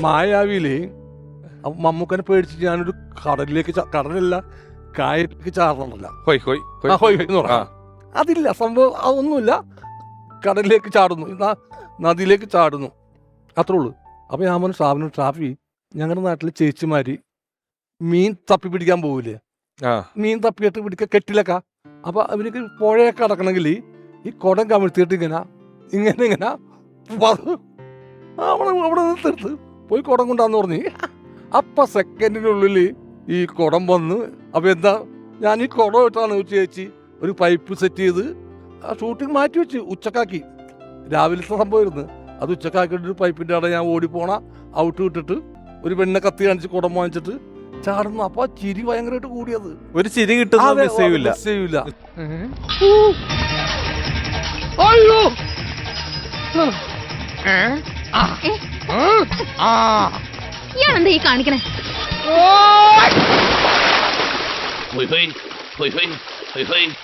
മായാവിയിൽ മമ്മൂക്കനെ പേടിച്ച് ഞാനൊരു കടലിലേക്ക് കടലല്ല കായലിലേക്ക് ചാടണമല്ല ഹോയ് ഹോയ് ഹോയ്. എന്ന് പറയാം. അതില്ല സംഭവം അതൊന്നുമില്ല. കടലിലേക്ക് ചാടുന്നു. നദിയിലേക്ക് ചാടുന്നു. അത്രേ ഉള്ളൂ. അപ്പൊ ഞാൻ പറഞ്ഞു സാബിന് ഷാഫി ഞങ്ങളുടെ നാട്ടിലെ ചേച്ചിമാര് മീൻ തപ്പി പിടിക്കാൻ പോവില്ലേ മീൻ തപ്പിയിട്ട് പിടിക്കുക കെട്ടിലൊക്കെ. അപ്പൊ അവർക്ക് പുഴയൊക്കെ അടക്കണമെങ്കിൽ ഈ കുടം കമിഴ്ത്തിയിട്ട് ഇങ്ങനെ ഇങ്ങനെ ഇങ്ങനെ അവിടെ അവിടെ നിർത്ത് പോയി കുടം കൊണ്ടാന്ന് പറഞ്ഞു. അപ്പൊ സെക്കൻഡിനുള്ളിൽ ഈ കുടം വന്ന് അപ്പൊ എന്താ ഞാൻ ഈ കുടം ഇട്ടാണ് ചേച്ചി ഒരു പൈപ്പ് സെറ്റ് ചെയ്ത് ആ ഷൂട്ടിംഗ് മാറ്റി വെച്ച് ഉച്ചക്കാക്കി. രാവിലത്തെ സംഭവമായിരുന്നു. അത് ഉച്ചക്കാക്കിയിട്ട് ഒരു പൈപ്പിന്റെ അവിടെ ഞാൻ ഓടിപ്പോണ ഔട്ട് വിട്ടിട്ട് ഒരു പെണ്ണെ കത്തി കാണിച്ച് കുടം വാങ്ങിച്ചിട്ട് ചാടുന്നു. അപ്പൊ ആ ചിരി ഭയങ്കരമായിട്ട് കൂടിയത്. ഒരു ചിരി കിട്ടുന്നില്ല അയ്യോ! ഇയാളെന്താ ഈ കാണിക്കണേ? ഹൊയ്.